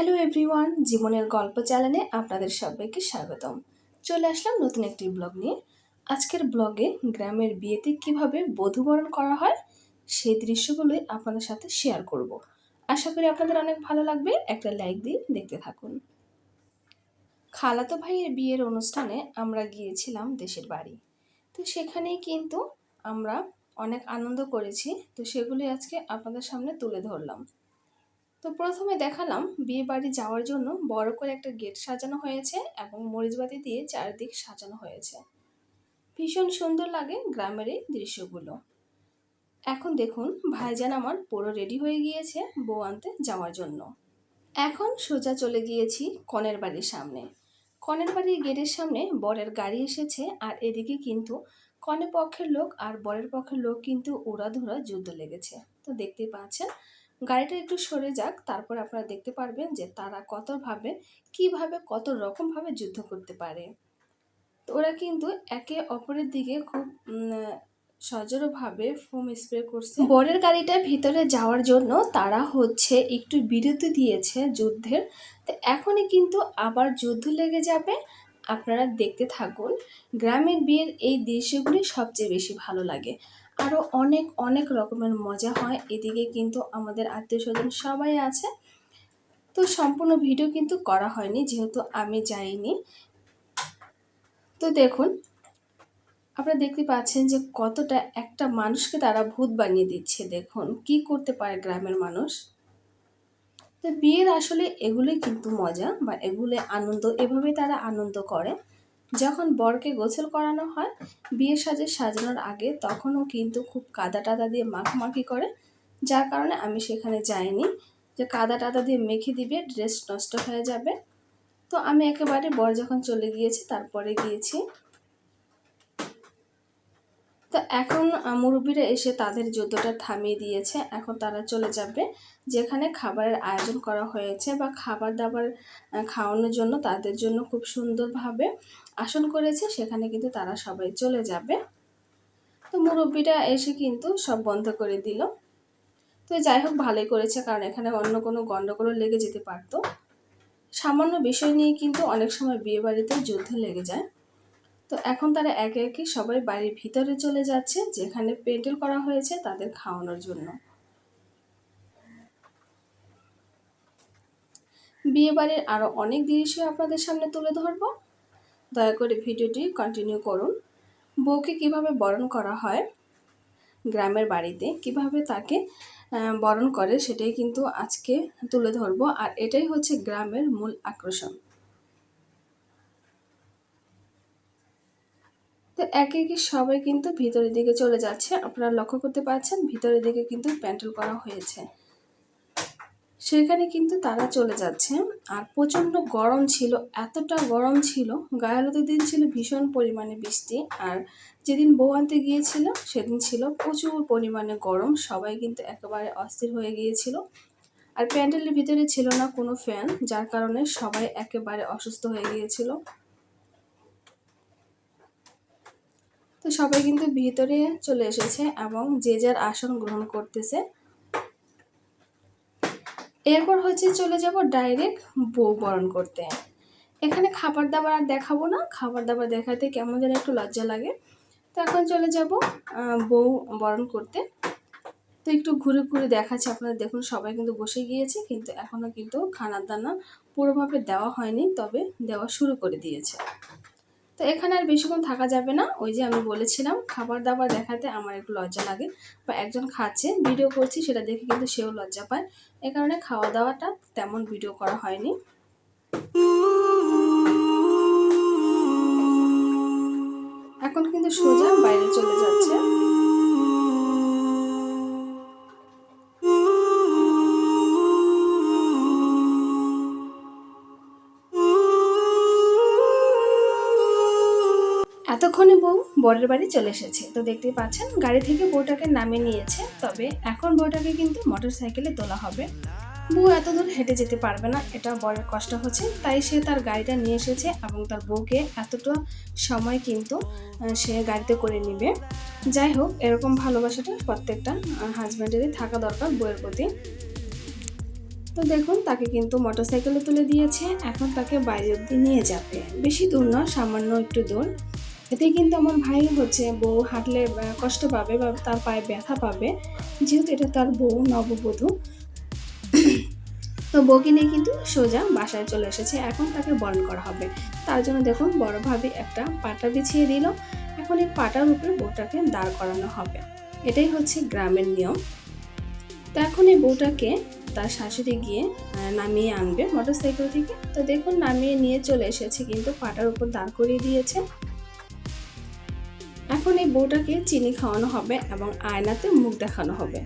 Hello everyone, জীবনের গল্প চ্যানেলে আপনাদের সবাইকে স্বাগতম। চলে আসলাম নতুন একটি ব্লগ নিয়ে। আজকের ব্লগে গ্রামের বিয়েতে কীভাবে বধূবরণ করা হয়, সেই দৃশ্যগুলোই আপনাদের সাথে শেয়ার করব। আশা করি আপনাদের অনেক ভালো লাগবে, একটা লাইক দিয়ে দেখতে থাকুন। খালাতো ভাইয়ের বিয়ের অনুষ্ঠানে আমরা গিয়েছিলাম দেশের বাড়ি। তো সেখানেই কিন্তু আমরা অনেক আনন্দ করেছি, তো সেগুলি আজকে আপনাদের সামনে তুলে ধরলাম। তো প্রথমে দেখালাম বিয়ে বাড়ি যাওয়ার জন্য বড় করে একটা গেট সাজানো হয়েছে এবং মরিচবাতি দিয়ে চারদিক সাজানো হয়েছে। ভীষণ সুন্দর লাগে গ্রামের এই দৃশ্যগুলো। এখন দেখুন, ভাইজান আমার পুরো রেডি হয়ে গিয়েছে বউ আনতে যাওয়ার জন্য। এখন সোজা চলে গিয়েছি কনের বাড়ির সামনে। কনের বাড়ির গেটের সামনে বরের গাড়ি এসেছে আর এদিকে কিন্তু কনে পক্ষের লোক আর বরের পক্ষের লোক কিন্তু উড়াধুরা যুদ্ধ লেগেছে। তো দেখতেই পাচ্ছেন গাড়িটা একটু সরে যাক, তারপর আপনারা দেখতে পারবেন যে তারা কতভাবে, কীভাবে, কত রকমভাবে যুদ্ধ করতে পারে। তো ওরা কিন্তু একে অপরের দিকে খুব সজোরভাবে ফোম স্প্রে করছে। বরের গাড়িটা ভিতরে যাওয়ার জন্য তারা হচ্ছে একটু বিরতি দিয়েছে যুদ্ধের। তো এখনই কিন্তু আবার যুদ্ধ লেগে যাবে। আপনারা দেখতে থাকুন, গ্রামের বিয়ের এই দৃশ্যগুলি সবচেয়ে বেশি ভালো লাগে। আরও অনেক অনেক রকমের মজা হয়। এদিকে কিন্তু আমাদের আত্মীয় স্বজন সবাই আছে। তো সম্পূর্ণ ভিডিও কিন্তু করা হয়নি, যেহেতু আমি যাইনি। তো দেখুন, আপনারা দেখতে পাচ্ছেন যে কতটা একটা মানুষকে তারা ভূত বানিয়ে দিচ্ছে। দেখুন, কি করতে পারে গ্রামের মানুষ। তো বিয়ের আসলে এগুলোই কিন্তু মজা বা এগুলো আনন্দ এভাবে তারা আনন্দ করে। যখন বরকে গোসল করানো হয় বিয়ে সাজে সাজানোর আগে তখনও কিন্তু খুব কাদা টাদা দিয়ে মাখামাখি করে। যার কারণে আমি সেখানে যাইনি। যে কাদা টাদা দিয়ে মেখে দিবে ড্রেস নষ্ট হয়ে যাবে। তো আমি একেবারে বর যখন চলে গিয়েছি, তারপরে গিয়েছি। তো এখন মুরব্বীরা এসে তাদের যুদ্ধটা থামিয়ে দিয়েছে। এখন তারা চলে যাবে, যেখানে খাবারের আয়োজন করা হয়েছে বা খাবার দাবার খাওয়ানোর জন্য তাদের জন্য খুব সুন্দরভাবে আসন করেছে, সেখানে কিন্তু তারা সবাই চলে যাবে। তো মুরব্বীরা এসে কিন্তু সব বন্ধ করে দিল। তো যাই হোক, ভালোই করেছে, কারণ এখানে অন্য কোনো গণ্ডগোলও লেগে যেতে পারতো। সামান্য বিষয় নিয়ে কিন্তু অনেক সময় বিয়ে বাড়িতে যুদ্ধ লেগে যায়। তো এখন তারা একে একে সবাই বাড়ির ভিতরে চলে যাচ্ছে, যেখানে পেন্টেল করা হয়েছে তাদের খাওয়ানোর জন্য। বিয়ে বাড়ির আরও অনেক দৃশ্য আপনাদের সামনে তুলে ধরবো। দয়া করে ভিডিওটি কন্টিনিউ করুন। বউকে কীভাবে বরণ করা হয়, গ্রামের বাড়িতে কীভাবে তাকে বরণ করে সেটাই কিন্তু আজকে তুলে ধরবো। আর এটাই হচ্ছে গ্রামের মূল আকর্ষণ। তো একে একে সবাই কিন্তু ভিতরের দিকে চলে যাচ্ছে। আপনারা লক্ষ্য করতে পারছেন, ভিতরের দিকে কিন্তু প্যান্ডেল করা হয়েছে। সেখানে কিন্তু তারা চলে যাচ্ছে। আর প্রচণ্ড গরম ছিল, এতটা গরম ছিল গায়ালতের দিন ছিল ভীষণ পরিমাণে বৃষ্টি। আর যেদিন বউ আনতে গিয়েছিল, সেদিন ছিল প্রচুর পরিমাণে গরম, সবাই কিন্তু একেবারে অস্থির হয়ে গিয়েছিল। আর প্যান্ডেলের ভিতরে ছিল না কোনো ফ্যান, যার কারণে সবাই একেবারে অসুস্থ হয়ে গিয়েছিল। তো সবাই কিন্তু ভিতরে চলে এসেছে এবং যে যার আসন গ্রহণ করতেছে। এরপর হচ্ছে চলে যাব ডাইরেক্ট বউ বরণ করতে। এখানে খাবার দাবার আর দেখাবো না, খাবার দাবার দেখাতে কেমন যেন একটু লজ্জা লাগে। তো এখন চলে যাব বউ বরণ করতে। তো একটু ঘুরে ঘুরে দেখাচ্ছে আপনারা দেখুন সবাই কিন্তু বসে গিয়েছে, কিন্তু এখনও কিন্তু খানার দানা পুরোভাবে দেওয়া হয়নি, তবে দেওয়া শুরু করে দিয়েছে। তো এখানে আর বেশিক্ষণ থাকা যাবে না। ওই যে আমি বলেছিলাম খাবার দাবার দেখাতে আমার একটু লজ্জা লাগে বা একজন খাচ্ছে ভিডিও করছি, সেটা দেখে কিন্তু সেও লজ্জা পায়। এ কারণে খাওয়া দাওয়াটা তেমন ভিডিও করা হয়নি। এখন কিন্তু সোজা বাইরে চলে যাচ্ছে। এতক্ষণে বউ বরের বাড়ি চলে এসেছে। তো দেখতেই পাচ্ছেন, গাড়ি থেকে বউটাকে নামিয়ে নিয়েছে। তবে এখন বউটাকে কিন্তু মোটর সাইকেলে তোলা হবে। বউ এত দূর হেঁটে যেতে পারবে না এটা বড়ের কষ্ট হচ্ছে। তাই সে তার গাড়িটা নিয়ে এসেছে এবং তার বউকে এতটা সময় কিন্তু সে গাড়িতে করে নিবে। যাই হোক, এরকম ভালোবাসাটা প্রত্যেকটা হাজব্যান্ডেরই থাকা দরকার বউয়ের প্রতি। তো দেখুন, তাকে কিন্তু মোটরসাইকেলে তুলে দিয়েছে। এখন তাকে বাইরে অব্দি নিয়ে যাবে। বেশি দূর না সামান্য একটু দূর। এতে কিন্তু আমার ভাই হচ্ছে বউ হাঁটলে কষ্ট পাবে বা তার পায়ে ব্যথা পাবে। যেহেতু এটা তার বউ, নববধূ। তো বউকে নিয়ে কিন্তু সোজা বাসায় চলে এসেছে। এখন তাকে বরণ করা হবে। তার জন্য দেখুন বড়ভাবে একটা পাটা বিছিয়ে দিল। এখন এই পাটার উপরে বউটাকে দাঁড় করানো হবে। এটাই হচ্ছে গ্রামের নিয়ম। তো এখন এই বউটাকে তার শাশুড়ি গিয়ে নামিয়ে আনবে মোটরসাইকেল থেকে। তো দেখুন, নামিয়ে নিয়ে চলে এসেছে, কিন্তু পাটার উপর দাঁড় করিয়ে দিয়েছে। এখন এই বউটাকে চিনি খাওয়ানো হবে এবং আয়নাতে মুখ দেখানো হবে।